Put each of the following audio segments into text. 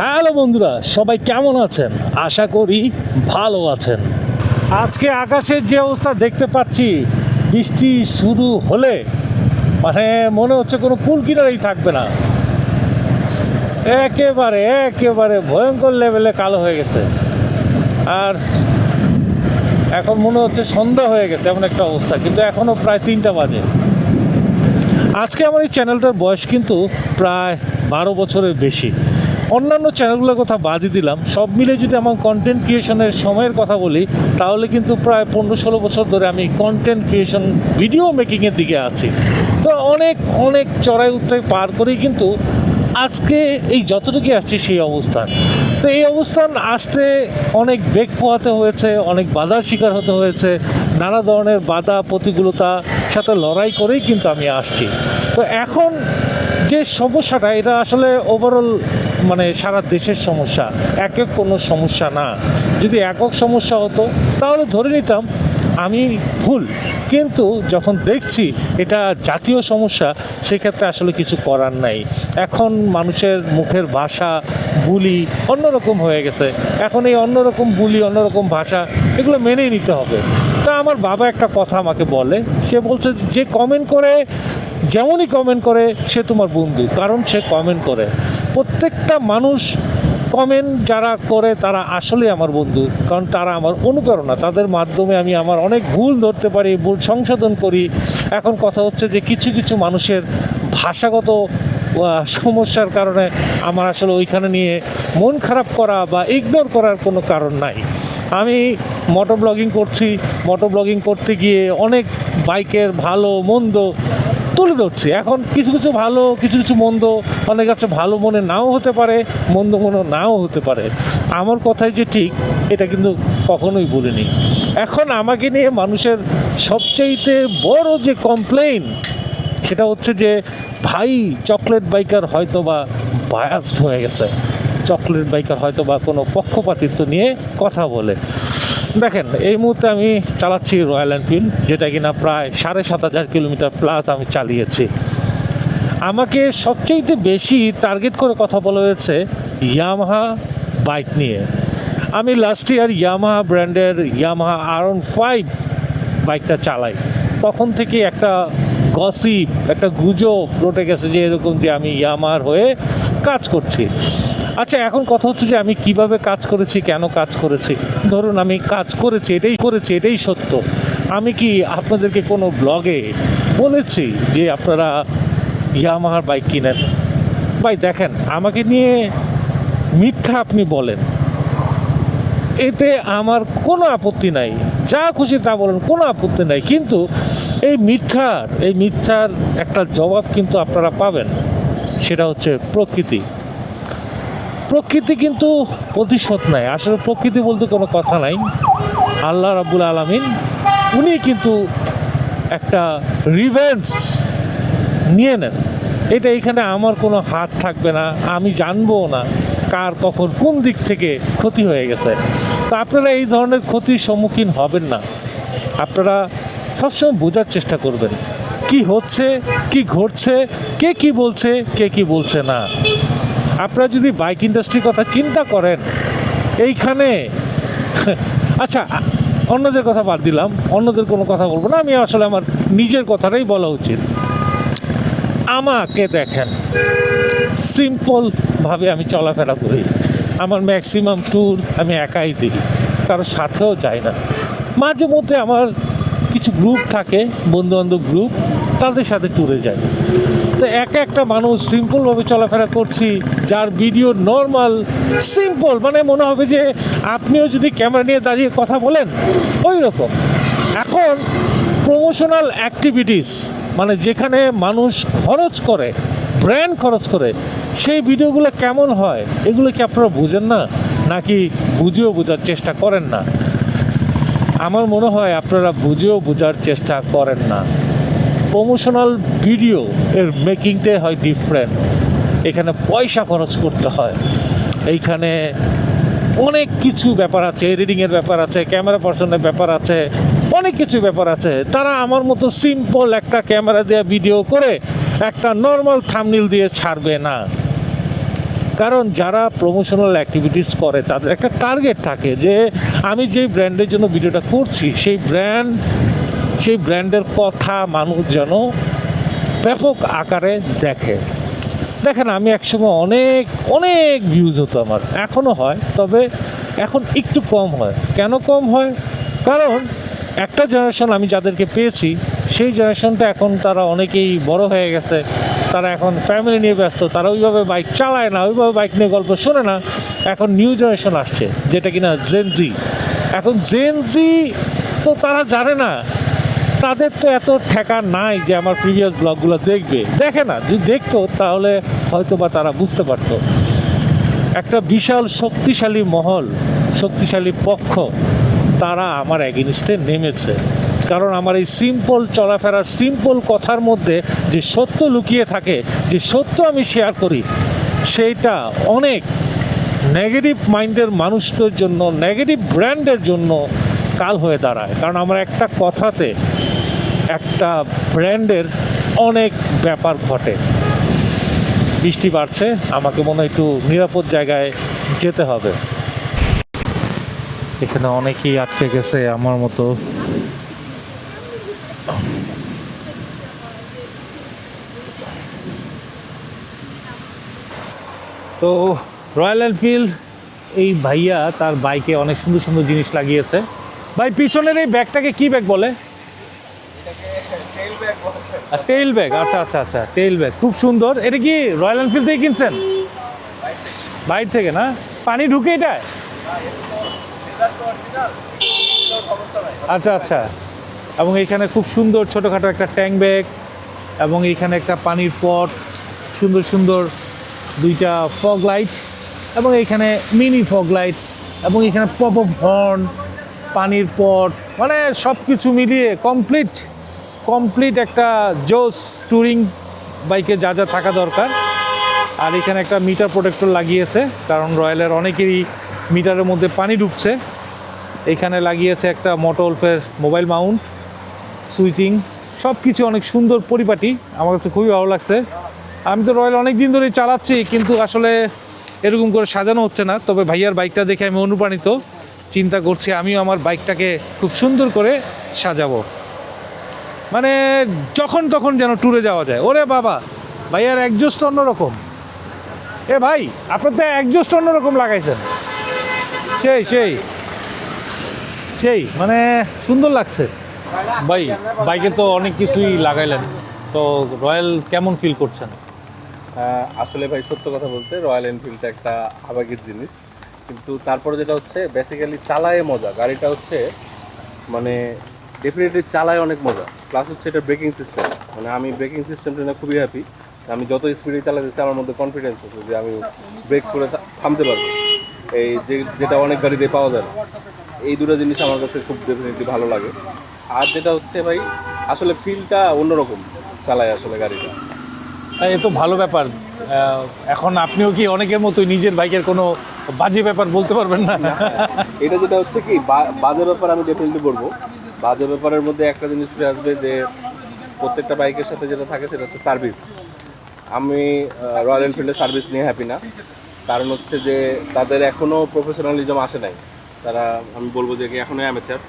Hello বন্ধুরা, সবাই কেমন আছেন? আশা করি ভালো আছেন। আজকে আকাশের যে অবস্থা দেখতে পাচ্ছি, বৃষ্টি শুরু হলে মানে মনে হচ্ছে কোনো কুল কিনারেই থাকবে না। একেবারে একেবারে ভয়ঙ্কর লেভেলে কালো হয়ে গেছে। আর এখন মনে হচ্ছে সন্ধ্যা হয়ে গেছে, এমন একটা অবস্থা, কিন্তু এখনও প্রায় তিনটা বাজে। আজকে আমার এই চ্যানেলটার বয়স কিন্তু প্রায় বারো বছরের বেশি। অন্যান্য চ্যানেলগুলোর কথা বাদই দিলাম। সব মিলে যদি আমার কন্টেন্ট ক্রিয়েশনের সময়ের কথা বলি, তাহলে কিন্তু প্রায় পনেরো ষোলো বছর ধরে আমি কন্টেন্ট ক্রিয়েশন ভিডিও মেকিংয়ের দিকে আছি। তো অনেক অনেক চড়াই উত্তরাই পার করেই কিন্তু আজকে এই যতটুকু আসছি সেই অবস্থান। তো এই অবস্থান আসতে অনেক বেগ পোহাতে হয়েছে, অনেক বাধার শিকার হতে হয়েছে, নানা ধরনের বাধা, প্রতিকূলতা, সাথে লড়াই করেই কিন্তু আমি আসছি। তো এখন যে সমস্যাটা, এটা আসলে ওভারঅল মানে সারা দেশের সমস্যা। একক কোনো সমস্যা না। যদি একক সমস্যা হতো, তাহলে ধরে নিতাম আমি ভুল। কিন্তু যখন দেখছি এটা জাতীয় সমস্যা, সেক্ষেত্রে আসলে কিছু করার নাই। এখন মানুষের মুখের ভাষা, বুলি অন্যরকম হয়ে গেছে। এখন এই অন্যরকম বুলি, অন্যরকম ভাষা, এগুলো মেনেই নিতে হবে। তা আমার বাবা একটা কথা আমাকে বলে। সে বলছে যে কমেন্ট করে যেমনই কমেন্ট করে, সে তোমার বন্ধু, কারণ সে কমেন্ট করে। প্রত্যেকটা মানুষ কমেন্ট যারা করে, তারা আসলে আমার বন্ধু, কারণ তারা আমার অনুপ্রেরণা। তাদের মাধ্যমে আমি আমার অনেক ভুল ধরতে পারি, ভুল সংশোধন করি। এখন কথা হচ্ছে যে, কিছু কিছু মানুষের ভাষাগত সমস্যার কারণে আমার আসলে ওইখানে নিয়ে মন খারাপ করা বা ইগনোর করার কোনো কারণ নাই। আমি মোটো ব্লগিং করছি মোটো ব্লগিং করতে গিয়ে অনেক বাইকের ভালো, মন্দ তুলে ধরছি। এখন কিছু কিছু ভালো, কিছু কিছু মন্দ, অনেক আছে ভালো মনে নাও হতে পারে, মন্দ মনে নাও হতে পারে। আমার কথাই যে ঠিক, এটা কিন্তু কখনোই বলিনি এখন আমাকে নিয়ে মানুষের সবচাইতে বড় যে কমপ্লেন সেটা হচ্ছে যে, ভাই চকলেট বাইকার হয়তো বা বায়াসড হয়ে গেছে। চকলেট বাইকার হয়তো বা কোনো পক্ষপাতিত্ব নিয়ে কথা বলে। দেখেন, এই মুহূর্তে আমি চালাচ্ছি রয়্যাল এনফিল্ড যেটা কিনা প্রায় সাড়ে সাত হাজার কিলোমিটার প্লাস আমি চালিয়েছি। আমাকে সবচেয়ে বেশি টার্গেট করে কথা বলা হয়েছে ইয়ামাহা বাইক নিয়ে। আমি লাস্ট ইয়ার ইয়ামাহা ব্র্যান্ডের ইয়ামাহা আরন ফাইভ বাইকটা চালাই। তখন থেকে একটা গসিপ একটা গুজব রটে গেছে যে এরকম যে আমি ইয়ামার হয়ে কাজ করছি। আচ্ছা এখন কথা হচ্ছে যে আমি কীভাবে কাজ করেছি, কেন কাজ করেছি? ধরুন, আমি কাজ করেছি, এটাই করেছি, এটাই সত্য। আমি কি আপনাদেরকে কোনো ব্লগে বলেছি যে আপনারা ইয়ামাহার বাইক কিনেন? ভাই, দেখেন, আমাকে নিয়ে মিথ্যা আপনি বলেন। এতে আমার কোনো আপত্তি নাই। যা খুশি তা বলেন, কোনো আপত্তি নাই। কিন্তু এই মিথ্যার এই মিথ্যার একটা জবাব কিন্তু আপনারা পাবেন। সেটা হচ্ছে প্রকৃতি। প্রকৃতি কিন্তু প্রতিশোধ নাই। আসলে প্রকৃতি বলতে কোনো কথা নাই। আল্লাহ রাবুল আলমিন, উনি কিন্তু একটা রিভেন্স নিয়ে নেন। এটা এখানে আমার কোনো হাত থাকবে না, আমি জানব না কার কখন কোন দিক থেকে ক্ষতি হয়ে গেছে। তো আপনারা এই ধরনের ক্ষতির সম্মুখীন হবেন না। আপনারা সবসময় বোঝার চেষ্টা করবেন, কি হচ্ছে, কি ঘটছে, কে কি বলছে, কে কি বলছে না। আপনারা যদি বাইক ইন্ডাস্ট্রির কথা চিন্তা করেন, এইখানে আচ্ছা অন্যদের কথা বাদ দিলাম, অন্যদের কোনো কথা বলব না, আমি আসলে আমার নিজের কথাটাই বলা উচিত। আমাকে দেখেন সিম্পলভাবে আমি চলাফেরা করি। আমার ম্যাক্সিমাম ট্যুর আমি একাই দিই কারোর সাথেও যাই না। মাঝে মধ্যে আমার কিছু গ্রুপ থাকে বন্ধু বান্ধব গ্রুপ তাদের সাথে ট্যুরে যাই। তো এক একটা মানুষ সিম্পলভাবে চলাফেরা করছি, যার ভিডিও নর্মাল সিম্পল মানে মনে হবে যে আপনিও যদি ক্যামেরা নিয়ে দাঁড়িয়ে কথা বলেন ওই রকম এখন প্রমোশনাল অ্যাক্টিভিটিস মানে যেখানে মানুষ খরচ করে ব্র্যান্ড খরচ করে, সেই ভিডিওগুলো কেমন হয়, এগুলো কি আপনারা বুঝেন না? নাকি বুঝেও বোঝার চেষ্টা করেন না? আমার মনে হয় আপনারা বুঝেও বোঝার চেষ্টা করেন না। প্রমোশনাল ভিডিও এর মেকিংটাই হয় ডিফারেন্ট এখানে পয়সা খরচ করতে হয়। এইখানে অনেক কিছু ব্যাপার আছে এডিটিংয়ের ব্যাপার আছে ক্যামেরা পার্সনের ব্যাপার আছে, অনেক কিছু ব্যাপার আছে। তারা আমার মতো সিম্পল একটা ক্যামেরা দিয়ে ভিডিও করে একটা নর্মাল থামনিল দিয়ে ছাড়বে না। কারণ যারা প্রমোশনাল অ্যাক্টিভিটিস করে, তাদের একটা টার্গেট থাকে যে আমি যেই ব্র্যান্ডের জন্য ভিডিওটা করছি, সেই ব্র্যান্ড সেই ব্র্যান্ডের কথা মানুষ যেন ব্যাপক আকারে দেখে। দেখেন, আমি একসময় অনেক অনেক ভিউজ হতো আমার। এখনও হয়, তবে এখন একটু কম হয়। কেন কম হয়? কারণ একটা জেনারেশন আমি যাদেরকে পেয়েছি, সেই জেনারেশনটা এখন তারা অনেকেই বড় হয়ে গেছে। তারা এখন ফ্যামিলি নিয়ে ব্যস্ত, তারা ওইভাবে বাইক চালায় না, ওইভাবে বাইক নিয়ে গল্প শোনে না। এখন নিউ জেনারেশন আসছে, যেটা কিনা জেনজি এখন জেনজি তো তারা জানে না তাদের তো এত ঠেকা নাই যে আমার প্রিভিয়াস ব্লগগুলো দেখবে। দেখে না, যদি দেখতো, তাহলে হয়তো বা তারা বুঝতে পারতো। একটা বিশাল শক্তিশালী মহল, শক্তিশালী পক্ষ, তারা আমার অ্যাগেনিস্টে নেমেছে। কারণ আমার এই সিম্পল চলাফেরার সিম্পল কথার মধ্যে যে সত্য লুকিয়ে থাকে, যে সত্য আমি শেয়ার করি, সেইটা অনেক নেগেটিভ মাইন্ডের মানুষদের জন্য নেগেটিভ ব্র্যান্ডের জন্য কাল হয়ে দাঁড়ায়। কারণ আমার একটা কথাতে একটা ব্র্যান্ডের অনেক ব্যাপার ঘটে। বৃষ্টি বাড়ছে, আমাকে মনে হয় একটু নিরাপদ জায়গায় যেতে হবে। এখানে অনেকেই আটকে গেছে আমার মতো। তো রয়্যাল এনফিল্ড, এই ভাইয়া তার বাইকে অনেক সুন্দর সুন্দর জিনিস লাগিয়েছে। ভাই, পিছনের এই ব্যাগটাকে কি ব্যাগ বলে? টেইল ব্যাগ আচ্ছা আচ্ছা আচ্ছা টেইল ব্যাগ খুব সুন্দর। এটা কি রয়্যাল এনফিল্ড থেকে কিনছেন? বাইরে থেকে না? পানি ঢুকে এটা? আচ্ছা আচ্ছা। এবং এখানে খুব সুন্দর ছোটোখাটো একটা ট্যাঙ্ক ব্যাগ এবং এখানে একটা পানির পট, সুন্দর সুন্দর দুইটা ফগ লাইট এবং এখানে মিনি ফগ লাইট এবং এখানে পপ অফ হর্ন পানির পট মানে সব কিছু মিলিয়ে কমপ্লিট কমপ্লিট একটা জোস ট্যুরিং বাইকে যা যা থাকা দরকার। আর এখানে একটা মিটার প্রোটেক্টর লাগিয়েছে, কারণ রয়্যালের অনেকেরই মিটারের মধ্যে পানি ঢুকছে। এখানে লাগিয়েছে একটা মোটোলফের মোবাইল মাউন্ট সুইচিং সব কিছু অনেক সুন্দর পরিপাটি। আমার কাছে খুবই ভালো লাগছে। আমি তো রয়্যাল অনেক দিন ধরেই চালাচ্ছি, কিন্তু আসলে এরকম করে সাজানো হচ্ছে না। তবে ভাইয়ার বাইকটা দেখে আমি অনুপ্রাণিত। চিন্তা করছি আমিও আমার বাইকটাকে খুব সুন্দর করে সাজাবো। মানে যখন তখন যেন ট্যুরে যাওয়া যায়। ওরে বাবা ভাইয়ার একজোস্ট অন্যরকম এ ভাই আপনার তো একজোস্ট অন্যরকম লাগাইছেন। সেই সেই সেই মানে সুন্দর লাগছে। ভাই বাইকে তো অনেক কিছুই লাগাইলেন। তো রয়্যাল কেমন ফিল করছেন? আসলে ভাই সত্য কথা বলতে রয়্যাল এনফিল্ডটা একটা আবেগের জিনিস। কিন্তু তারপরে যেটা হচ্ছে বেসিক্যালি চালায় মজা। গাড়িটা হচ্ছে মানে ডেফিনেটলি চালায় অনেক মজা। প্লাস হচ্ছে এটা ব্রেকিং সিস্টেম মানে আমি ব্রেকিং সিস্টেমটা নিয়ে খুবই হ্যাপি আমি যত স্পিডে চালাতেছি আমার মধ্যে কনফিডেন্স আছে যে আমি ব্রেক করে থামতে পারব। এই যে যেটা অনেক গাড়িতে পাওয়া যায় না। এই দুটো জিনিস আমার কাছে খুব ডেফিনেটলি ভালো লাগে। আর যেটা হচ্ছে ভাই আসলে ফিলটা অন্যরকম চালায় আসলে গাড়িটা। এ তো ভালো ব্যাপার। এখন আপনিও কি অনেকের মতো নিজের বাইকের কোনো বাজে ব্যাপার বলতে পারবেন না? এটা যেটা হচ্ছে কি বাজে ব্যাপার আমি ডেফিনেটলি বলব। বাজে ব্যাপারের মধ্যে একটা জিনিস চলে আসবে যে প্রত্যেকটা বাইকের সাথে যেটা থাকে সেটা হচ্ছে সার্ভিস আমি রয়্যাল এনফিল্ডের সার্ভিস নিয়ে হ্যাপি না। কারণ হচ্ছে যে তাদের এখনও প্রফেশনালিজম আসে নাই। তারা আমি বলব যে কি এখনও অ্যামেচার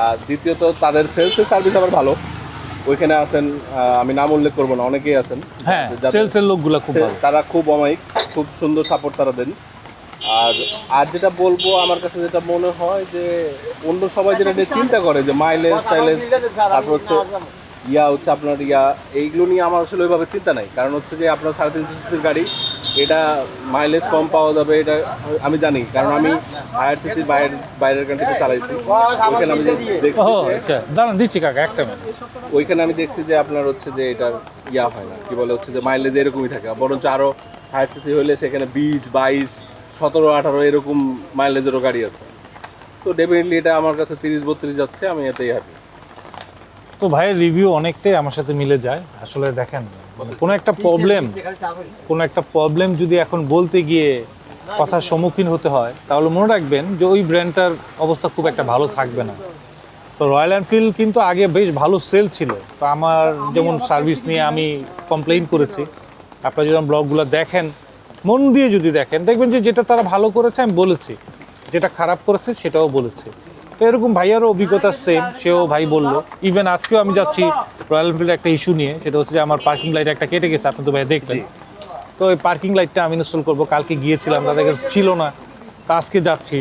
আর দ্বিতীয়ত তাদের সেলসের সার্ভিস আবার ভালো। ওইখানে আছেন আমি নাম উল্লেখ করব না অনেকেই আছেন। হ্যাঁ সেলসের লোকগুলো খুব তারা খুব অমায়িক খুব সুন্দর সাপোর্ট তারা দেন। আর আর যেটা বলব আমার কাছে যেটা মনে হয় যে অন্য সবাই যেটা নিয়ে চিন্তা করে যে মাইলেজ টাইলেজ তারপর হচ্ছে ইয়া হচ্ছে আপনার ইয়া এইগুলো নিয়ে আমার আসলে ওইভাবে চিন্তা নাই। কারণ হচ্ছে যে আপনার সাড়ে তিনশো সিসির গাড়ি এটা মাইলেজ কম পাওয়া যাবে এটা আমি জানি। কারণ আমি সিসির বাইরের বাইরের কান্ট্রিতে চালাইছি। ওইখানে আমি দেখছি আচ্ছা দাঁড়ান দিচ্ছি কাকা একটা ওইখানে আমি দেখছি যে আপনার হচ্ছে যে এটার ইয়া হয় না কি বলে হচ্ছে যে মাইলেজ এরকমই থাকে। বরঞ্চ আরও হায়ার সিসি হলে সেখানে বিশ বাইশ সতেরো আঠারো এরকম মাইলেজেরও গাড়ি আছে। তো ডেফিনেটলি এটা আমার কাছে তিরিশ বত্রিশ যাচ্ছে আমি এতেই হ্যাপি তো ভাইয়ের রিভিউ অনেকটাই আমার সাথে মিলে যায়। আসলে দেখেন মানে কোনো একটা প্রবলেম কোনো একটা প্রবলেম যদি এখন বলতে গিয়ে কথার সম্মুখীন হতে হয় তাহলে মনে রাখবেন যে ওই ব্র্যান্ডটার অবস্থা খুব একটা ভালো থাকবে না। তো রয়্যাল এনফিল্ড কিন্তু আগে বেশ ভালো সেল ছিল। তো আমার যেমন সার্ভিস নিয়ে আমি কমপ্লেন করেছি। আপনারা যদি ব্লগগুলো দেখেন মন দিয়ে যদি দেখেন দেখবেন যে যেটা তারা ভালো করেছে আমি বলেছি। যেটা খারাপ করেছে সেটাও বলেছে। তো এরকম ভাইয়ারও অভিজ্ঞতা সেম সেও ভাই বলল। ইভেন আজকেও আমি যাচ্ছি রয়্যাল এনফিল্ডের একটা ইস্যু নিয়ে সেটা হচ্ছে যে আমার পার্কিং লাইট একটা কেটে গেছে আপনি তো ভাই দেখবেন তো ওই পার্কিং লাইটটা আমি ইনস্টল করব কালকে গিয়েছিলাম তাদের কাছে ছিল না। তা আজকে যাচ্ছি।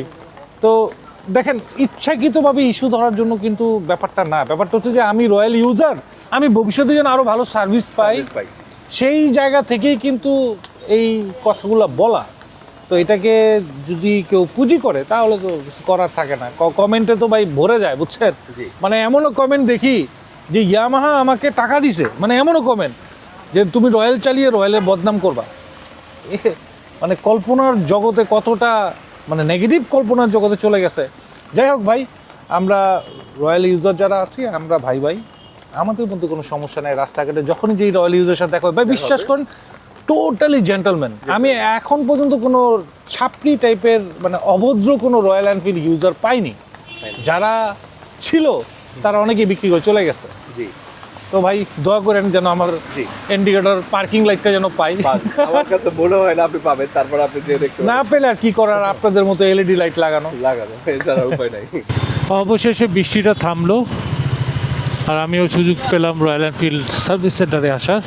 তো দেখেন ইচ্ছাকৃতভাবে ইস্যু ধরার জন্য কিন্তু ব্যাপারটা না। ব্যাপারটা হচ্ছে যে আমি রয়্যাল ইউজার আমি ভবিষ্যতে যেন আরও ভালো সার্ভিস পাই। পাই। সেই জায়গা থেকেই কিন্তু এই কথাগুলো বলা তো এটাকে যদি কেউ পুঁজি করে তাহলে তো কিছু করার থাকে না। কমেন্টে তো ভাই ভরে যায় বুঝছেন? মানে এমনও কমেন্ট দেখি যে ইয়ামাহা আমাকে টাকা দিছে মানে এমনও কমেন্ট যে তুমি রয়্যাল চালিয়ে রয়্যালের বদনাম করবা। মানে কল্পনার জগতে কতটা মানে নেগেটিভ কল্পনার জগতে চলে গেছে। যাই হোক ভাই আমরা রয়্যাল ইউজার যারা আছি আমরা ভাই ভাই আমাদের মধ্যে কোনো সমস্যা নেই। রাস্তাঘাটে যখনই যেই রয়্যাল ইউজার সাথে দেখা হয় ভাই বিশ্বাস করেন টোটালি জেন্টলম্যান আমি এখন পর্যন্ত কোনো ছাপড়ি টাইপের মানে অভদ্র কোনো রয়্যাল এনফিল্ড ইউজার পাইনি। যারা ছিল তারা অনেকেই বিক্রি করে চলে গেছে। জি। তো ভাই দয়া করেন যেন আমার ইন্ডিকেটর পার্কিং লাইটটা যেন পাই। আমার কাছে মনে হয় না আপনি পাবেন তারপর আপনি যে না পেলে আর কি করার আপনাদের মতো এলইডি লাইট লাগানো। লাগানো এছাড়া উপায় নাই। অবশেষে বৃষ্টিটা থামলো আর আমিও সুযোগ পেলাম রয়্যাল এনফিল্ড সার্ভিস সেন্টারে আসার।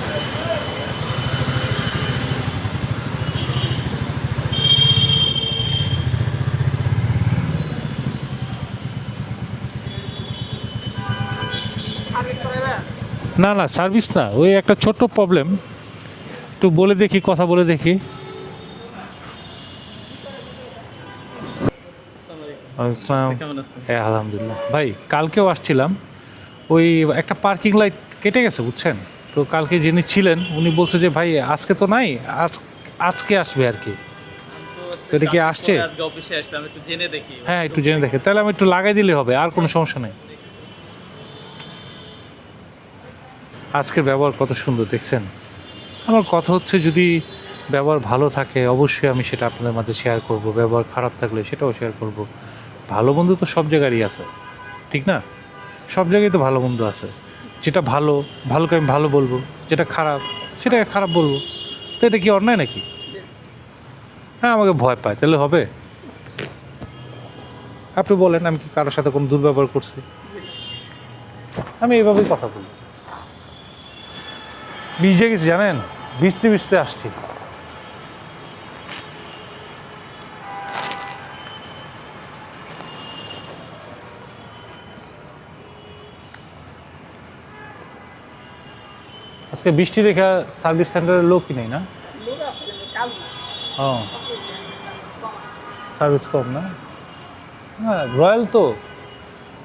না না সার্ভিস না ওই একটা ছোট্ট প্রবলেম একটু বলে দেখি কথা বলে দেখি। হ্যাঁ আলহামদুলিল্লাহ। ভাই কালকেও আসছিলাম। ওই একটা পার্কিং লাইট কেটে গেছে বুঝছেন? তো কালকে যিনি ছিলেন উনি বলছে যে ভাই আজকে তো নাই আজ আজকে আসবে আর কি। এটা কি আসছে? আজকে অফিসে আসছে আমি একটু জেনে দেখি। হ্যাঁ একটু জেনে দেখে। তাহলে আমি একটু লাগাই দিলে হবে আর কোনো সমস্যা নেই। আজকের ব্যবহার কত সুন্দর, দেখছেন? আমার কথা হচ্ছে যদি ব্যবহার ভালো থাকে, অবশ্যই আমি সেটা আপনাদের মাঝে শেয়ার করব। ব্যবহার খারাপ থাকলে সেটাও শেয়ার করব। ভালো বন্ধু তো সব জায়গারই আছে, ঠিক না? সব জায়গায় তো ভালো বন্ধু আছে। যেটা ভালো, ভালোকে আমি ভালো বলব, যেটা খারাপ, সেটাকে খারাপ বলব। তো এটা কি অন্যায় নাকি? হ্যাঁ আমাকে ভয় পায়, তাহলে হবে। আপনি বলেন, আমি কি কারোর সাথে কোনো দুর্ব্যবহার করছি? আমি এইভাবেই কথা বলি। ভিজে গেছি জানেন? ভিজতে ভিজতে আসছি। আজকে বৃষ্টি দেখা সার্ভিস সেন্টারের লোকই নেই না? ও। সার্ভিস কম না? হ্যাঁ রয়্যাল তো।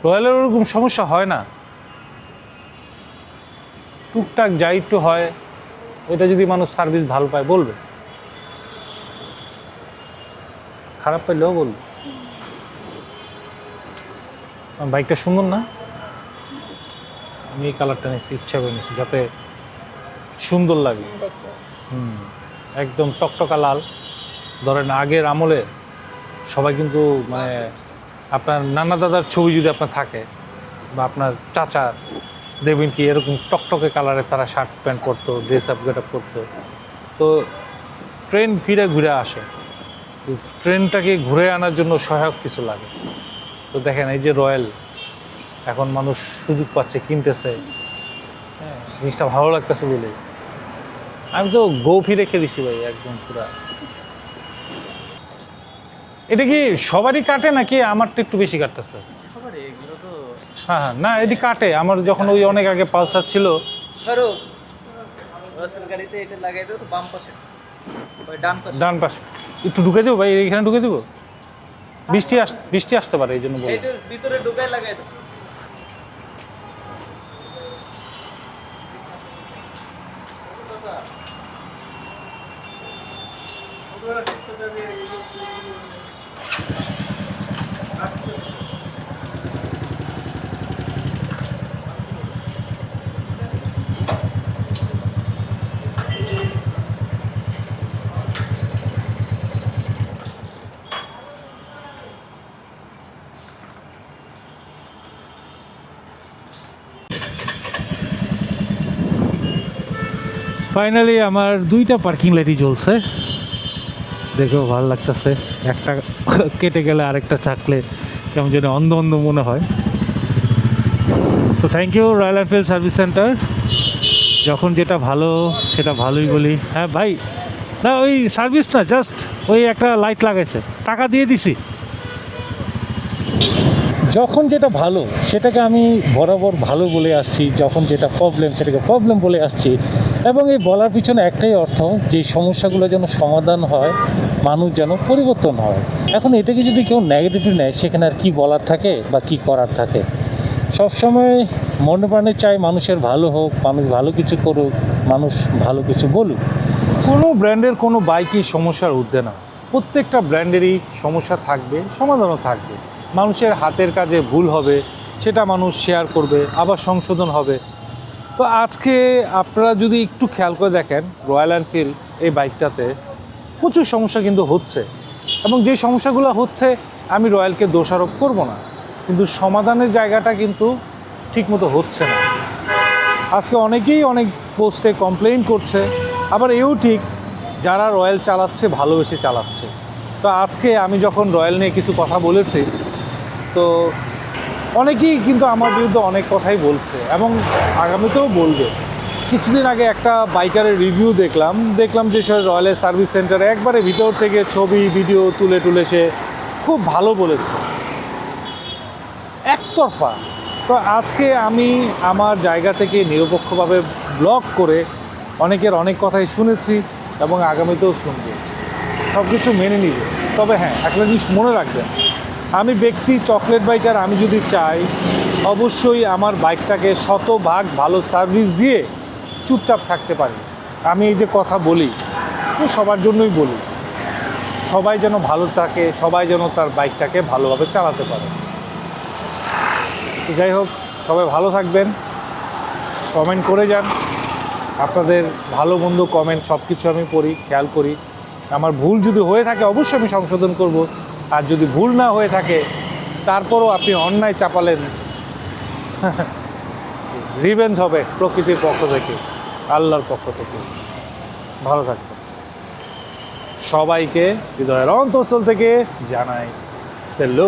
রয়্যালের ওরকম সমস্যা হয় না। টুকটাক যাই একটু হয় এটা যদি মানুষ সার্ভিস ভালো পায় বলবে। খারাপ পাইলেও বলবে। বাইকটা সুন্দর না? আমি এই কালারটা নিচ্ছি ইচ্ছা করে নিচ্ছি যাতে সুন্দর লাগে। হুম একদম টকটকা লাল। ধরেন আগের আমলে সবাই কিন্তু মানে আপনার নানা দাদার ছবি যদি আপনার থাকে বা আপনার চাচা দেখবেন কি, এরকম টকটকে কালারে তারা শার্ট প্যান্ট করতো ড্রেস আপ গেট আপ করতো। তো ট্রেন ফিরে ঘুরে আসে। ট্রেনটাকে ঘুরে আনার জন্য সহায়ক কিছু লাগে। তো দেখেন, এই যে রয়্যাল, এখন মানুষ সুযোগ পাচ্ছে, কিনতেছে। হ্যাঁ জিনিসটা ভালো লাগতেছে বলে। আমি তো গৌফি রেখে দিছি ভাই, একদম পুরা। এটা কি সবারই কাটে নাকি আমারটা একটু বেশি কাটতেছে? হ্যাঁ হ্যাঁ। না এটি কাটে। আমার যখন ওই অনেক আগে পালসার ছিল। ধরো গাড়িতে এটা লাগাই দাও তো বাম পাশে। ওই ডান পাশে। ডান পাশে। একটু ঢুকে দেবো ভাই? এখানে ঢুকে দেবো? বৃষ্টি আস বৃষ্টি আসতে পারে এই জন্য এইটার ভিতরে ঢুকাই লাগাই দাও। ফাইনালি আমার দুইটা পার্কিং লাইটই জ্বলছে। দেখেও ভালো লাগতেছে। একটা কেটে গেলে আরেকটা চাকলে কেমন যেন অন্ধ অন্ধ মনে হয়। তো thank you Royal Enfield service centre যখন যেটা ভালো, সেটা ভালোই বলি। হ্যাঁ ভাই, না, ওই সার্ভিস না জাস্ট ওই একটা লাইট লাগাইছে। টাকা দিয়ে দিছি। যখন যেটা ভালো, সেটাকে আমি বরাবর ভালো বলে আসছি। যখন যেটা প্রবলেম সেটাকে প্রবলেম বলে আসছি। এবং এই বলার পিছনে একটাই অর্থ, যে সমস্যাগুলো যেন সমাধান হয়, মানুষ যেন পরিবর্তন হয়। এখন এটাকে যদি কেউ নেগেটিভ নেয়, সেখানে আর কি বলার থাকে বা কি করার থাকে? সবসময় মনে প্রাণে চাই মানুষের ভালো হোক, মানুষ ভালো কিছু করুক, মানুষ ভালো কিছু বলুক। কোনো ব্র্যান্ডের কোনো বাইকই সমস্যার ঊর্ধ্বে না। প্রত্যেকটা ব্র্যান্ডেরই সমস্যা থাকবে, সমাধানও থাকবে। মানুষের হাতের কাজে ভুল হবে, সেটা মানুষ শেয়ার করবে, আবার সংশোধন হবে। তো আজকে আপনারা যদি একটু খেয়াল করে দেখেন রয়্যাল এনফিল্ড এই বাইকটাতে প্রচুর সমস্যা কিন্তু হচ্ছে। এবং যে সমস্যাগুলো হচ্ছে, আমি রয়্যালকে দোষারোপ করব না। কিন্তু সমাধানের জায়গাটা কিন্তু ঠিকমতো হচ্ছে না। আজকে অনেকেই অনেক পোস্টে কমপ্লেন করছে, আবার এও ঠিক যারা রয়্যাল চালাচ্ছে, ভালোবেসে চালাচ্ছে। তো আজকে আমি যখন রয়্যাল নিয়ে কিছু কথা বলেছি, তো অনেকেই কিন্তু আমার বিরুদ্ধে অনেক কথাই বলছে এবং আগামীতেও বলবে। কিছুদিন আগে একটা বাইকারের রিভিউ দেখলাম। দেখলাম যে সে রয়্যাল সার্ভিস সেন্টারে একবারে ভিতর থেকে ছবি, ভিডিও তুলে তুলে সে খুব ভালো বলেছে। একতরফা। তো আজকে আমি আমার জায়গা থেকে নিরপেক্ষভাবে ব্লগ করে অনেকের অনেক কথাই শুনেছি এবং আগামীতেও শুনব। সব কিছু মেনে নিব। তবে হ্যাঁ একটা জিনিস মনে রাখবেন আমি ব্যক্তি, চকলেট বাইকার, আমি যদি চাই, অবশ্যই আমার বাইকটাকে শতভাগ ভালো সার্ভিস দিয়ে চুপচাপ থাকতে পারি। আমি এই যে কথা বলি সবার জন্যই বলি, সবাই যেন ভালো থাকে, সবাই যেন তার বাইকটাকে ভালোভাবে চালাতে পারে। যাই হোক, সবাই ভালো থাকবেন, কমেন্ট করে যান, আপনাদের ভালো, মন্দ কমেন্ট সব কিছু আমি পড়ি, খেয়াল করি। আমার ভুল যদি হয়ে থাকে, অবশ্যই আমি সংশোধন করব। আর যদি ভুল না হয়ে থাকে, তারপরও আপনি অন্যায় চাপালেন। রিভেঞ্জ হবে প্রকৃতির পক্ষ থেকে, আল্লাহর পক্ষ থেকে। ভালো থাকবে সবাইকে হৃদয়ের অন্তঃস্থল থেকে জানাই সেলো